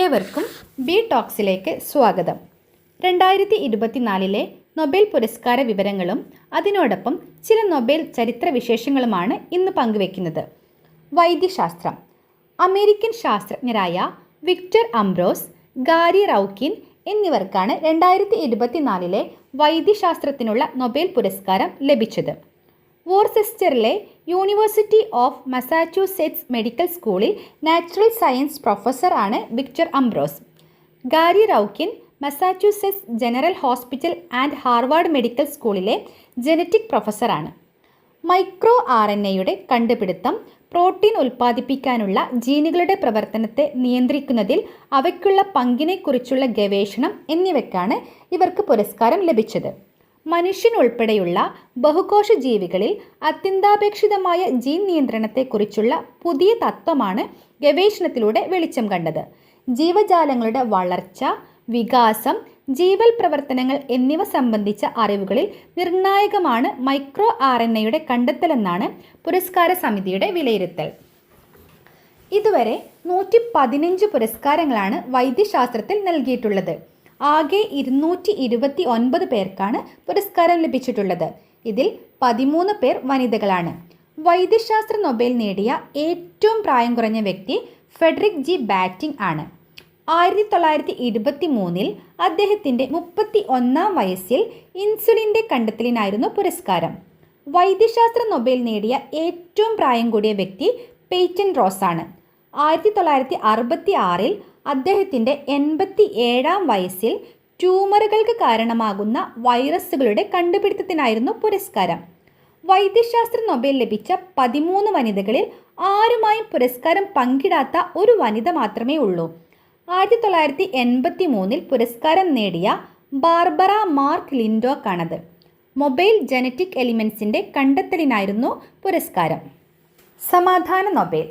ഏവർക്കും ബി ടോക്സിലേക്ക് സ്വാഗതം. രണ്ടായിരത്തി ഇരുപത്തിനാലിലെ നൊബേൽ പുരസ്കാര വിവരങ്ങളും അതിനോടൊപ്പം ചില നൊബേൽ ചരിത്ര വിശേഷങ്ങളുമാണ് ഇന്ന് പങ്കുവെക്കുന്നത്. വൈദ്യശാസ്ത്രം. അമേരിക്കൻ ശാസ്ത്രജ്ഞരായ വിക്ടർ അംബ്രോസ് ഗാരി റൗക്കിൻ എന്നിവർക്കാണ് രണ്ടായിരത്തി ഇരുപത്തിനാലിലെ വൈദ്യശാസ്ത്രത്തിനുള്ള നൊബേൽ പുരസ്കാരം ലഭിച്ചത്. വോർസെസ്റ്ററിലെ യൂണിവേഴ്സിറ്റി ഓഫ് മസാച്യൂസെറ്റ്സ് മെഡിക്കൽ സ്കൂളിൽ നാച്ചുറൽ സയൻസ് പ്രൊഫസർ ആണ് Victor Ambros. Gary Ruvkun Massachusetts general hospital and Harvard medical സ്കൂളിലെ ജനറ്റിക് പ്രൊഫസറാണ് മൈക്രോ ആർ എൻ എയുടെ കണ്ടുപിടുത്തം പ്രോട്ടീൻ ഉൽപ്പാദിപ്പിക്കാനുള്ള ജീനുകളുടെ പ്രവർത്തനത്തെ നിയന്ത്രിക്കുന്നതിൽ അവയ്ക്കുള്ള പങ്കിനെക്കുറിച്ചുള്ള ഗവേഷണം എന്നിവയ്ക്കാണ് ഇവർക്ക് പുരസ്കാരം ലഭിച്ചത്. മനുഷ്യൻ ഉൾപ്പെടെയുള്ള ബഹുകോശ ജീവികളിൽ അത്യന്താപേക്ഷിതമായ ജീൻ നിയന്ത്രണത്തെക്കുറിച്ചുള്ള പുതിയ തത്വമാണ് ഗവേഷണത്തിലൂടെ വെളിച്ചം കണ്ടത്. ജീവജാലങ്ങളുടെ വളർച്ച വികാസം ജീവൽ പ്രവർത്തനങ്ങൾ എന്നിവ സംബന്ധിച്ച അറിവുകളിൽ നിർണായകമാണ് മൈക്രോ ആർ എൻ എയുടെ കണ്ടെത്തലെന്നാണ് പുരസ്കാര സമിതിയുടെ വിലയിരുത്തൽ. ഇതുവരെ നൂറ്റി പതിനഞ്ച് പുരസ്കാരങ്ങളാണ് വൈദ്യശാസ്ത്രത്തിൽ നൽകിയിട്ടുള്ളത്. ആകെ ഇരുന്നൂറ്റി ഇരുപത്തി ഒൻപത് പേർക്കാണ് പുരസ്കാരം ലഭിച്ചിട്ടുള്ളത്. ഇതിൽ പതിമൂന്ന് പേർ വനിതകളാണ്. വൈദ്യശാസ്ത്ര നൊബേൽ നേടിയ ഏറ്റവും പ്രായം കുറഞ്ഞ വ്യക്തി ഫെഡറിക് ജി ബാറ്റിംഗ് ആണ്. ആയിരത്തി തൊള്ളായിരത്തി ഇരുപത്തി മൂന്നിൽ അദ്ദേഹത്തിന്റെ മുപ്പത്തി ഒന്നാം വയസ്സിൽ ഇൻസുലിന്റെ കണ്ടെത്തലിനായിരുന്നു പുരസ്കാരം. വൈദ്യശാസ്ത്ര നൊബേൽ നേടിയ ഏറ്റവും പ്രായം കൂടിയ വ്യക്തി പെയ്റ്റൻ റോസ് ആണ്. ആയിരത്തി തൊള്ളായിരത്തി അറുപത്തി ആറിൽ അദ്ദേഹത്തിന്റെ എൺപത്തി ഏഴാം വയസ്സിൽ ട്യൂമറുകൾക്ക് കാരണമാകുന്ന വൈറസുകളുടെ കണ്ടുപിടുത്തത്തിനായിരുന്നു പുരസ്കാരം. വൈദ്യശാസ്ത്ര നൊബേൽ ലഭിച്ച പതിമൂന്ന് വനിതകളിൽ ആരുമായും പുരസ്കാരം പങ്കിടാത്ത ഒരു വനിത മാത്രമേ ഉള്ളൂ. ആയിരത്തി തൊള്ളായിരത്തി എൺപത്തി മൂന്നിൽ പുരസ്കാരം നേടിയ ബാർബറ മാർക്ക് ലിൻഡോക്കാണത്. മൊബൈൽ ജനറ്റിക് എലിമെൻസിന്റെ കണ്ടെത്തലിനായിരുന്നു പുരസ്കാരം. സമാധാന നൊബേൽ.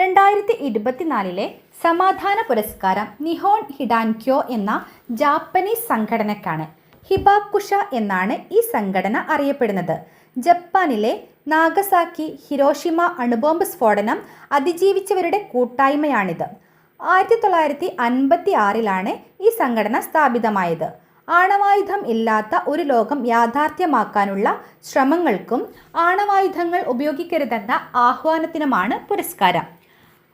രണ്ടായിരത്തി ഇരുപത്തിനാലിലെ സമാധാന പുരസ്കാരം നിഹോൺ ഹിഡാൻക്യോ എന്ന ജാപ്പനീസ് സംഘടനക്കാണ്. ഹിബാക്കുഷ എന്നാണ് ഈ സംഘടന അറിയപ്പെടുന്നത്. ജപ്പാനിലെ നാഗസാക്കി ഹിരോഷിമ അണുബോംബ് സ്ഫോടനം അതിജീവിച്ചവരുടെ കൂട്ടായ്മയാണിത്. ആയിരത്തി തൊള്ളായിരത്തി അൻപത്തി ആറിലാണ് ഈ സംഘടന സ്ഥാപിതമായത്. ആണവായുധം ഇല്ലാത്ത ഒരു ലോകം യാഥാർത്ഥ്യമാക്കാനുള്ള ശ്രമങ്ങൾക്കും ആണവായുധങ്ങൾ ഉപയോഗിക്കരുതെന്ന ആഹ്വാനത്തിനുമാണ് പുരസ്കാരം.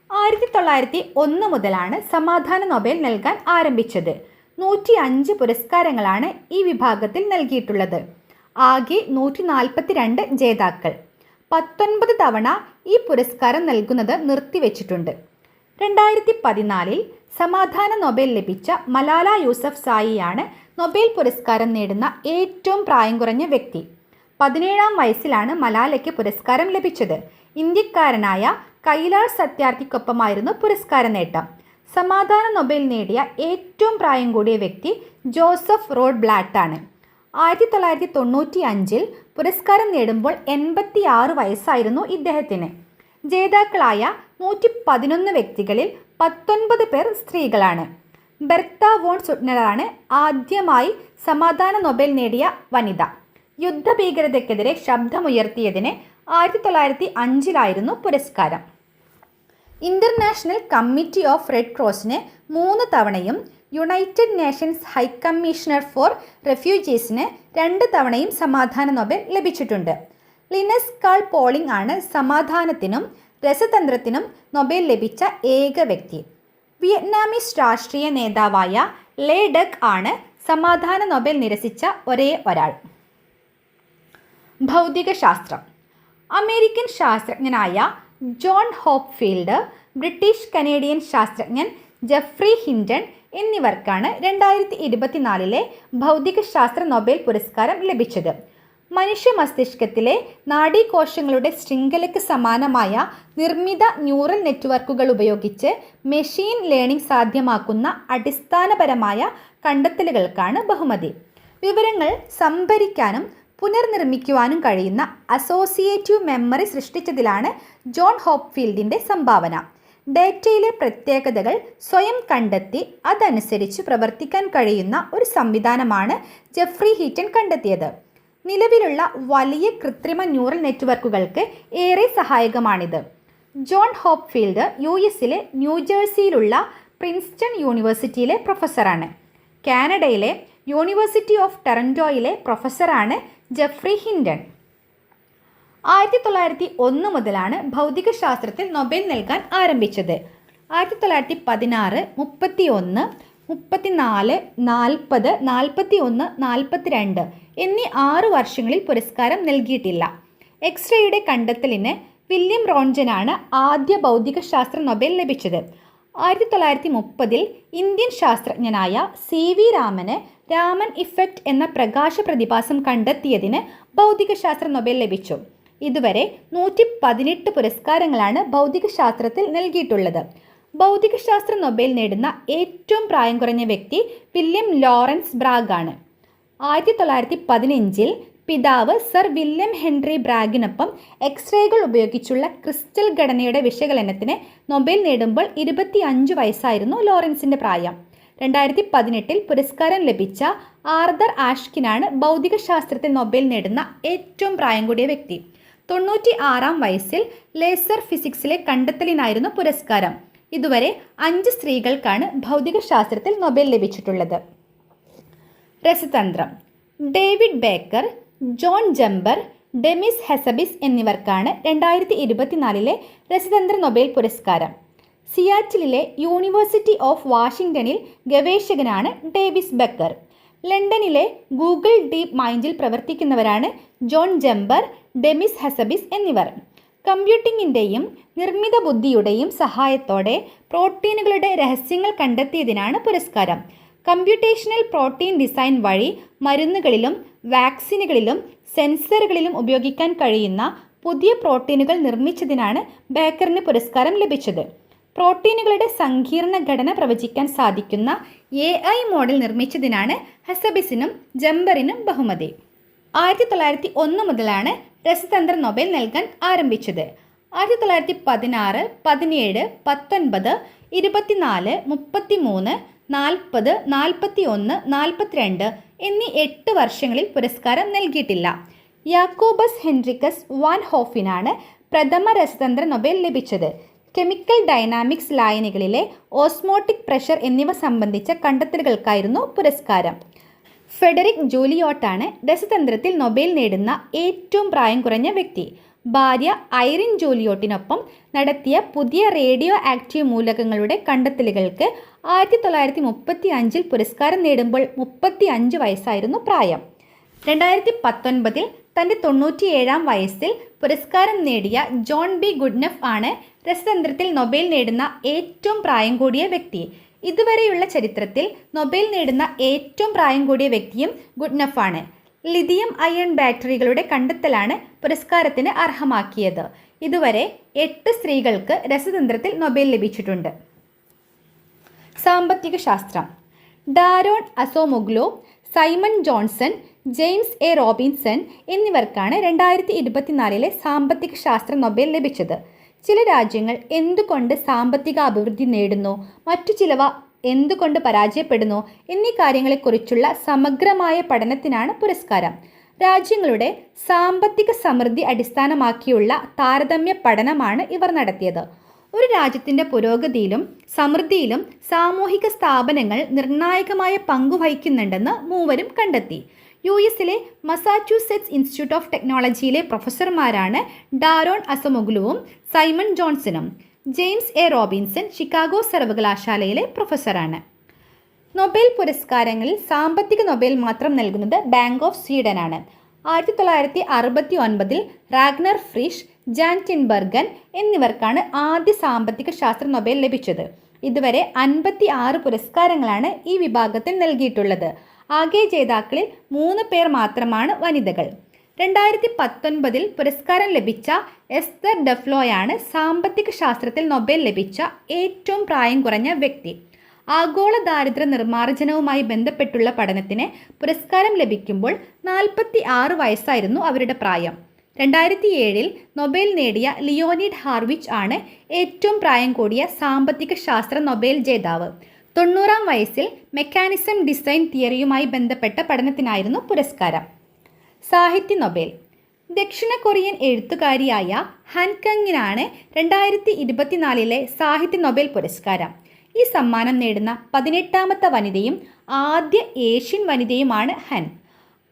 ആയിരത്തി തൊള്ളായിരത്തി ഒന്ന് മുതലാണ് സമാധാന നൊബേൽ നൽകാൻ ആരംഭിച്ചത്. നൂറ്റി അഞ്ച് പുരസ്കാരങ്ങളാണ് ഈ വിഭാഗത്തിൽ നൽകിയിട്ടുള്ളത്. ആകെ നൂറ്റി നാൽപ്പത്തി രണ്ട് ജേതാക്കൾ. പത്തൊൻപത് തവണ ഈ പുരസ്കാരം നൽകുന്നത് നിർത്തിവെച്ചിട്ടുണ്ട്. രണ്ടായിരത്തി പതിനാലിൽ സമാധാന നൊബേൽ ലഭിച്ച മലാല യൂസഫ് സായിയാണ് നൊബേൽ പുരസ്കാരം നേടുന്ന ഏറ്റവും പ്രായം കുറഞ്ഞ വ്യക്തി. പതിനേഴാം വയസ്സിലാണ് മലാലയ്ക്ക് പുരസ്കാരം ലഭിച്ചത്. ഇന്ത്യക്കാരനായ കൈലാഷ് സത്യാർത്ഥിക്കൊപ്പമായിരുന്നു പുരസ്കാര നേട്ടം. സമാധാന നൊബേൽ നേടിയ ഏറ്റവും പ്രായം കൂടിയ വ്യക്തി ജോസഫ് റോഡ് ബ്ലാട്ടാണ് ആയിരത്തി തൊള്ളായിരത്തി തൊണ്ണൂറ്റി അഞ്ചിൽ പുരസ്കാരം നേടുമ്പോൾ എൺപത്തി ആറ് വയസ്സായിരുന്നു ഇദ്ദേഹത്തിന്. ജേതാക്കളായ നൂറ്റി പതിനൊന്ന് വ്യക്തികളിൽ പത്തൊൻപത് പേർ സ്ത്രീകളാണ്. ബെർത്ത വോൺ സുഡ്നറാണ് ആദ്യമായി സമാധാന നൊബേൽ നേടിയ വനിത. യുദ്ധഭീകരതയ്ക്കെതിരെ ശബ്ദമുയർത്തിയതിന് ആയിരത്തി തൊള്ളായിരത്തി അഞ്ചിലായിരുന്നു പുരസ്കാരം. ഇന്റർനാഷണൽ കമ്മിറ്റി ഓഫ് റെഡ് ക്രോസിന് മൂന്ന് തവണയും united nations high commissioner for റെഫ്യൂജീസിന് രണ്ട് തവണയും സമാധാന നോബൽ ലഭിച്ചിട്ടുണ്ട്. ലിനസ് കാൾ പോളിംഗ് ആണ് സമാധാനത്തിനും രസതന്ത്രത്തിനും നൊബേൽ ലഭിച്ച ഏക വ്യക്തി. വിയറ്റ്നാമീസ് രാഷ്ട്രീയ നേതാവായ ലേ ഡക് ആണ് സമാധാന നൊബേൽ നിരസിച്ച ഒരേ ഒരാൾ. ഭൗതികശാസ്ത്രം. അമേരിക്കൻ ശാസ്ത്രജ്ഞനായ ജോൺ ഹോപ്ഫീൽഡ് ബ്രിട്ടീഷ് കനേഡിയൻ ശാസ്ത്രജ്ഞൻ ജെഫ്രി ഹിൻഡൺ എന്നിവർക്കാണ് രണ്ടായിരത്തി ഇരുപത്തിനാലിലെ ഭൗതികശാസ്ത്ര നൊബേൽ പുരസ്കാരം ലഭിച്ചത്. മനുഷ്യ മസ്തിഷ്കത്തിലെ നാഡീകോശങ്ങളുടെ ശൃംഖലയ്ക്ക് സമാനമായ നിർമ്മിത ന്യൂറൽ നെറ്റ്വർക്കുകൾ ഉപയോഗിച്ച് മെഷീൻ ലേണിംഗ് സാധ്യമാക്കുന്ന അടിസ്ഥാനപരമായ കണ്ടെത്തലുകൾക്കാണ് ബഹുമതി. വിവരങ്ങൾ സംഭരിക്കാനും പുനർനിർമ്മിക്കുവാനും കഴിയുന്ന അസോസിയേറ്റീവ് മെമ്മറി സൃഷ്ടിച്ചതിലാണ് ജോൺ ഹോപ്ഫീൽഡിന്റെ സംഭാവന. ഡേറ്റയിലെ പ്രത്യേകതകൾ സ്വയം കണ്ടെത്തി അതനുസരിച്ച് പ്രവർത്തിക്കാൻ കഴിയുന്ന ഒരു സംവിധാനമാണ് ജെഫ്രി ഹീറ്റൻ കണ്ടെത്തിയത്. നിലവിലുള്ള വലിയ കൃത്രിമ ന്യൂറൽ നെറ്റ്വർക്കുകൾക്ക് ഏറെ സഹായകമാണിത്. ജോൺ ഹോപ്ഫീൽഡ് യു എസിലെ ന്യൂജേഴ്സിയിലുള്ള പ്രിൻസ്റ്റൺ യൂണിവേഴ്സിറ്റിയിലെ പ്രൊഫസറാണ്. കാനഡയിലെ യൂണിവേഴ്സിറ്റി ഓഫ് ടൊറന്റോയിലെ പ്രൊഫസറാണ് ജെഫ്രി ഹിൻഡൻ. ആയിരത്തി തൊള്ളായിരത്തി ഒന്ന് മുതലാണ് ഭൗതികശാസ്ത്രത്തിൽ നൊബേൽ നൽകാൻ ആരംഭിച്ചത്. ആയിരത്തി തൊള്ളായിരത്തി പതിനാറ് മുപ്പത്തി ഒന്ന് മുപ്പത്തിനാല് നാൽപ്പത് നാൽപ്പത്തി ഒന്ന് നാൽപ്പത്തിരണ്ട് എന്നീ ആറ് വർഷങ്ങളിൽ പുരസ്കാരം നൽകിയിട്ടില്ല. എക്സ്റേയുടെ കണ്ടെത്തലിന് വില്യം റോൺജനാണ് ആദ്യ ഭൗതികശാസ്ത്ര നൊബേൽ ലഭിച്ചത്. ആയിരത്തി തൊള്ളായിരത്തി മുപ്പതിൽ ഇന്ത്യൻ ശാസ്ത്രജ്ഞനായ സി വി രാമന് രാമൻ ഇഫക്റ്റ് എന്ന പ്രകാശ പ്രതിഭാസം കണ്ടെത്തിയതിന് ഭൗതികശാസ്ത്ര നൊബേൽ ലഭിച്ചു. ഇതുവരെ നൂറ്റി പതിനെട്ട് പുരസ്കാരങ്ങളാണ് ഭൗതികശാസ്ത്രത്തിൽ നൽകിയിട്ടുള്ളത്. ഭൗതികശാസ്ത്ര നൊബേൽ നേടുന്ന ഏറ്റവും പ്രായം കുറഞ്ഞ വ്യക്തി വില്യം ലോറൻസ് ബ്രാഗ് ആണ് ആയിരത്തി തൊള്ളായിരത്തി പതിനഞ്ചിൽ പിതാവ് സർ വില്യം ഹെൻറി ബ്രാഗിനൊപ്പം എക്സ്റേകൾ ഉപയോഗിച്ചുള്ള ക്രിസ്റ്റൽ ഘടനയുടെ വിശകലനത്തിന് നൊബേൽ നേടുമ്പോൾ ഇരുപത്തി അഞ്ച് വയസ്സായിരുന്നു ലോറൻസിന്റെ പ്രായം. രണ്ടായിരത്തി പതിനെട്ടിൽ പുരസ്കാരം ലഭിച്ച ആർദർ ആഷ്കിനാണ് ഭൗതികശാസ്ത്രത്തിൽ നൊബേൽ നേടുന്ന ഏറ്റവും പ്രായം കൂടിയ വ്യക്തി. തൊണ്ണൂറ്റി ആറാം വയസ്സിൽ ലേസർ ഫിസിക്സിലെ കണ്ടെത്തലിനായിരുന്നു പുരസ്കാരം. ഇതുവരെ അഞ്ച് സ്ത്രീകൾക്കാണ് ഭൗതികശാസ്ത്രത്തിൽ നൊബേൽ ലഭിച്ചിട്ടുള്ളത്. രസതന്ത്രം. David Baker John Jumper Demis Hassabis എന്നിവർക്കാണ് രണ്ടായിരത്തി ഇരുപത്തിനാലിലെ രസതന്ത്ര നൊബേൽ പുരസ്കാരം. സിയാറ്റിലിലെ യൂണിവേഴ്സിറ്റി ഓഫ് വാഷിംഗ്ടണിൽ ഗവേഷകനാണ് ഡേവിസ് ബക്കർ. ലണ്ടനിലെ ഗൂഗിൾ ഡീപ് മൈൻഡിൽ പ്രവർത്തിക്കുന്നവരാണ് ജോൺ ജംബർ ഡെമിസ് ഹെസബിസ് എന്നിവർ. കമ്പ്യൂട്ടിങ്ങിന്റെയും നിർമ്മിത ബുദ്ധിയുടെയും സഹായത്തോടെ പ്രോട്ടീനുകളുടെ രഹസ്യങ്ങൾ കണ്ടെത്തിയതിനാണ് പുരസ്കാരം. കമ്പ്യൂട്ടേഷണൽ പ്രോട്ടീൻ ഡിസൈൻ വഴി മരുന്നുകളിലും വാക്സിനുകളിലും സെൻസറുകളിലും ഉപയോഗിക്കാൻ കഴിയുന്ന പുതിയ പ്രോട്ടീനുകൾ നിർമ്മിച്ചതിനാണ് ബേക്കറിന് പുരസ്കാരം ലഭിച്ചത്. പ്രോട്ടീനുകളുടെ സങ്കീർണ ഘടന പ്രവചിക്കാൻ സാധിക്കുന്ന എ ഐ മോഡൽ നിർമ്മിച്ചതിനാണ് ഹസബിസിനും ജംബറിനും ബഹുമതി. ആയിരത്തി തൊള്ളായിരത്തി ഒന്ന് മുതലാണ് രസതന്ത്ര നൊബേൽ നൽകാൻ ആരംഭിച്ചത്. ആയിരത്തി തൊള്ളായിരത്തി പതിനാറ് പതിനേഴ് പത്തൊൻപത് ഇരുപത്തിനാല് മുപ്പത്തി മൂന്ന് നാൽപ്പത് നാൽപ്പത്തി ഒന്ന് നാൽപ്പത്തിരണ്ട് എന്നീ എട്ട് വർഷങ്ങളിൽ പുരസ്കാരം നൽകിയിട്ടില്ല. യാക്കോബസ് ഹെൻറിക്കസ് വാൻ ഹോഫിനാണ് പ്രഥമ രസതന്ത്ര നൊബേൽ ലഭിച്ചത്. കെമിക്കൽ ഡൈനാമിക്സ് ലായനികളിലെ ഓസ്മോട്ടിക് പ്രഷർ എന്നിവ സംബന്ധിച്ച കണ്ടെത്തലുകൾക്കായിരുന്നു പുരസ്കാരം. ഫെഡറിക് ജോലിയോട്ടാണ് രസതന്ത്രത്തിൽ നൊബേൽ നേടുന്ന ഏറ്റവും പ്രായം കുറഞ്ഞ വ്യക്തി. ഭാര്യ ഐറിൻ ജോലിയോട്ടിനൊപ്പം നടത്തിയ പുതിയ റേഡിയോ ആക്റ്റീവ് മൂലകങ്ങളുടെ കണ്ടെത്തലുകൾക്ക് ആയിരത്തി തൊള്ളായിരത്തി മുപ്പത്തി അഞ്ചിൽ പുരസ്കാരം നേടുമ്പോൾ മുപ്പത്തി അഞ്ച് വയസ്സായിരുന്നു പ്രായം. രണ്ടായിരത്തി പത്തൊൻപതിൽ തന്റെ തൊണ്ണൂറ്റിയേഴാം വയസ്സിൽ പുരസ്കാരം നേടിയ ജോൺ ബി ഗുഡ്നഫ് ആണ് രസതന്ത്രത്തിൽ നൊബേൽ നേടുന്ന ഏറ്റവും പ്രായം കൂടിയ വ്യക്തി. ഇതുവരെയുള്ള ചരിത്രത്തിൽ നൊബേൽ നേടുന്ന ഏറ്റവും പ്രായം കൂടിയ വ്യക്തിയും ഗുഡ്നഫാണ് ലിഥിയം അയൺ ബാറ്ററികളുടെ കണ്ടെത്തലാണ് പുരസ്കാരത്തിന് അർഹമാക്കിയത്. ഇതുവരെ എട്ട് സ്ത്രീകൾക്ക് രസതന്ത്രത്തിൽ നൊബേൽ ലഭിച്ചിട്ടുണ്ട്. സാമ്പത്തിക ശാസ്ത്രം Daron Acemoglu Simon Johnson James A Robinson എന്നിവർക്കാണ് രണ്ടായിരത്തി ഇരുപത്തിനാലിലെ സാമ്പത്തിക ശാസ്ത്ര നൊബേൽ ലഭിച്ചത്. ചില രാജ്യങ്ങൾ എന്തുകൊണ്ട് സാമ്പത്തിക അഭിവൃദ്ധി നേടുന്നു? മറ്റു ചിലവ എന്തുകൊണ്ട് പരാജയപ്പെടുന്നു എന്നീ കാര്യങ്ങളെക്കുറിച്ചുള്ള സമഗ്രമായ പഠനത്തിനാണ് പുരസ്കാരം. രാജ്യങ്ങളുടെ സാമ്പത്തിക സമൃദ്ധി അടിസ്ഥാനമാക്കിയുള്ള താരതമ്യ പഠനമാണ് ഇവർ നടത്തിയത്. ഒരു രാജ്യത്തിന്റെ പുരോഗതിയിലും സമൃദ്ധിയിലും സാമൂഹിക സ്ഥാപനങ്ങൾ നിർണായകമായ പങ്കു വഹിക്കുന്നുണ്ടെന്ന് മൂവരും കണ്ടെത്തി. യു എസിലെ മസാച്യൂസെറ്റ്സ് ഇൻസ്റ്റിറ്റ്യൂട്ട് ഓഫ് ടെക്നോളജിയിലെ പ്രൊഫസർമാരാണ് ഡാരോൺ അസമൊഗ്ലുവും Simon ജോൺസണും. James A. Robinson Chicago സർവകലാശാലയിലെ പ്രൊഫസറാണ്. നൊബേൽ പുരസ്കാരങ്ങളിൽ സാമ്പത്തിക നൊബേൽ മാത്രം നൽകുന്നത് ബാങ്ക് ഓഫ് സ്വീഡനാണ്. ആയിരത്തി തൊള്ളായിരത്തി അറുപത്തി ഒൻപതിൽ റാഗ്നർ ഫ്രിഷ് ജാൻ ടിൻബർഗൻ എന്നിവർക്കാണ് ആദ്യ സാമ്പത്തിക ശാസ്ത്ര നൊബേൽ ലഭിച്ചത്. ഇതുവരെ അൻപത്തി ആറ് പുരസ്കാരങ്ങളാണ് ഈ വിഭാഗത്തിൽ നൽകിയിട്ടുള്ളത്. ആകെ ജേതാക്കളിൽ മൂന്ന് പേർ മാത്രമാണ് വനിതകൾ. രണ്ടായിരത്തി പത്തൊൻപതിൽ പുരസ്കാരം ലഭിച്ച എസ്തർ ഡെഫ്ലോയാണ് സാമ്പത്തിക ശാസ്ത്രത്തിൽ നൊബേൽ ലഭിച്ച ഏറ്റവും പ്രായം കുറഞ്ഞ വ്യക്തി. ആഗോള ദാരിദ്ര്യ നിർമ്മാർജനവുമായി ബന്ധപ്പെട്ടുള്ള പഠനത്തിന് പുരസ്കാരം ലഭിക്കുമ്പോൾ നാൽപ്പത്തി ആറ് വയസ്സായിരുന്നു അവരുടെ പ്രായം. രണ്ടായിരത്തി ഏഴിൽ നൊബേൽ നേടിയ ലിയോണിഡ് ഹാർവിച്ച് ആണ് ഏറ്റവും പ്രായം കൂടിയ സാമ്പത്തിക ശാസ്ത്ര നൊബേൽ ജേതാവ്. തൊണ്ണൂറാം വയസ്സിൽ മെക്കാനിസം ഡിസൈൻ തിയറിയുമായി ബന്ധപ്പെട്ട പഠനത്തിനായിരുന്നു പുരസ്കാരം. സാഹിത്യ നൊബേൽ. ദക്ഷിണ കൊറിയൻ എഴുത്തുകാരിയായ ഹൻകങ്ങിനാണ് രണ്ടായിരത്തി ഇരുപത്തിനാലിലെ സാഹിത്യ നൊബേൽ പുരസ്കാരം. ഈ സമ്മാനം നേടുന്ന പതിനെട്ടാമത്തെ വനിതയും ആദ്യ ഏഷ്യൻ വനിതയുമാണ് ഹൻ.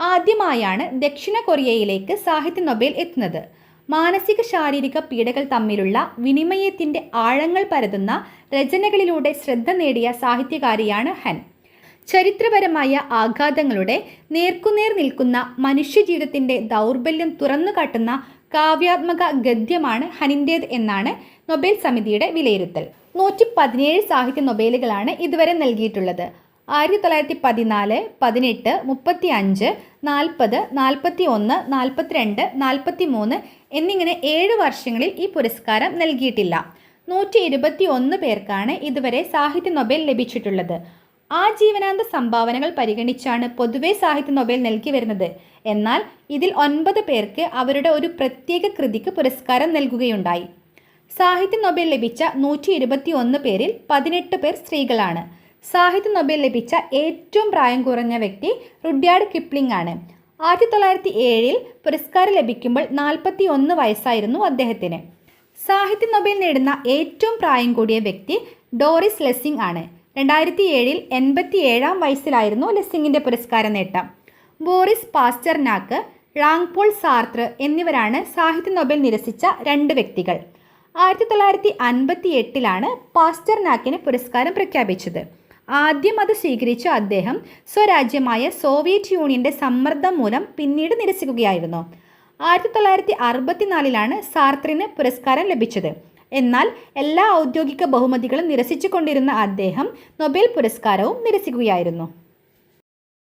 ആദ്യമായാണ് ദക്ഷിണ കൊറിയയിലേക്ക് സാഹിത്യ നൊബേൽ എത്തുന്നത്. മാനസിക ശാരീരിക പീഡകൾ തമ്മിലുള്ള വിനിമയത്തിന്റെ ആഴങ്ങൾ പരതുന്ന രചനകളിലൂടെ ശ്രദ്ധ നേടിയ സാഹിത്യകാരിയാണ് ഹൻ. ചരിത്രപരമായ ആഘാതങ്ങളുടെ നേർക്കുനേർ നിൽക്കുന്ന മനുഷ്യജീവിതത്തിന്റെ ദൗർബല്യം തുറന്നു കാട്ടുന്ന കാവ്യാത്മക ഗദ്യമാണ് ഹനിന്റേത് എന്നാണ് നൊബേൽ സമിതിയുടെ വിലയിരുത്തൽ. നൂറ്റി പതിനേഴ് സാഹിത്യ നൊബേലുകളാണ് ഇതുവരെ നൽകിയിട്ടുള്ളത്. ആയിരത്തി തൊള്ളായിരത്തി പതിനാല് പതിനെട്ട് മുപ്പത്തി അഞ്ച് നാൽപ്പത് നാൽപ്പത്തി ഒന്ന് നാൽപ്പത്തിരണ്ട് നാൽപ്പത്തി മൂന്ന് എന്നിങ്ങനെ ഏഴ് വർഷങ്ങളിൽ ഈ പുരസ്കാരം നൽകിയിട്ടില്ല. നൂറ്റി ഇരുപത്തി ഒന്ന് പേർക്കാണ് ഇതുവരെ സാഹിത്യ നൊബേൽ ലഭിച്ചിട്ടുള്ളത്. ആ ജീവനാന്ത സംഭാവനകൾ പരിഗണിച്ചാണ് പൊതുവെ സാഹിത്യ നൊബേൽ നൽകി വരുന്നത്. എന്നാൽ ഇതിൽ ഒൻപത് പേർക്ക് അവരുടെ ഒരു പ്രത്യേക കൃതിക്ക് പുരസ്കാരം നൽകുകയുണ്ടായി. സാഹിത്യ നൊബേൽ ലഭിച്ച നൂറ്റി ഇരുപത്തി ഒന്ന് പേരിൽ പതിനെട്ട് പേർ സ്ത്രീകളാണ്. സാഹിത്യ നൊബേൽ ലഭിച്ച ഏറ്റവും പ്രായം കുറഞ്ഞ വ്യക്തി റുഡ്യാർഡ് കിപ്ലിംഗ് ആണ്. ആയിരത്തി തൊള്ളായിരത്തി ഏഴിൽ പുരസ്കാരം ലഭിക്കുമ്പോൾ നാൽപ്പത്തി ഒന്ന് വയസ്സായിരുന്നു അദ്ദേഹത്തിന്. സാഹിത്യ നൊബേൽ നേടുന്ന ഏറ്റവും പ്രായം കൂടിയ വ്യക്തി ഡോറിസ് ലെസ്സിംഗ് ആണ്. രണ്ടായിരത്തി ഏഴിൽ എൺപത്തി ഏഴാം വയസ്സിലായിരുന്നു ലെസ്സിങ്ങിന്റെ പുരസ്കാര നേട്ടം. ബോറിസ് പാസ്റ്റർനാക്ക് റാങ്പോൾ സാർത്ര് എന്നിവരാണ് സാഹിത്യ നോബൽ നിരസിച്ച രണ്ട് വ്യക്തികൾ. ആയിരത്തി തൊള്ളായിരത്തി അൻപത്തി എട്ടിലാണ് പാസ്റ്റർനാക്കിന് പുരസ്കാരം പ്രഖ്യാപിച്ചത്. ആദ്യം അത് സ്വീകരിച്ച അദ്ദേഹം സ്വരാജ്യമായ സോവിയറ്റ് യൂണിയന്റെ സമ്മർദ്ദം മൂലം പിന്നീട് നിരസിക്കുകയായിരുന്നു. ആയിരത്തി തൊള്ളായിരത്തി അറുപത്തിനാലിലാണ് സാർത്രിന് പുരസ്കാരം ലഭിച്ചത്. എന്നാൽ എല്ലാ ഔദ്യോഗിക ബഹുമതികളും നിരസിച്ചുകൊണ്ടിരുന്ന അദ്ദേഹം നൊബേൽ പുരസ്കാരവും നിരസിക്കുകയായിരുന്നു.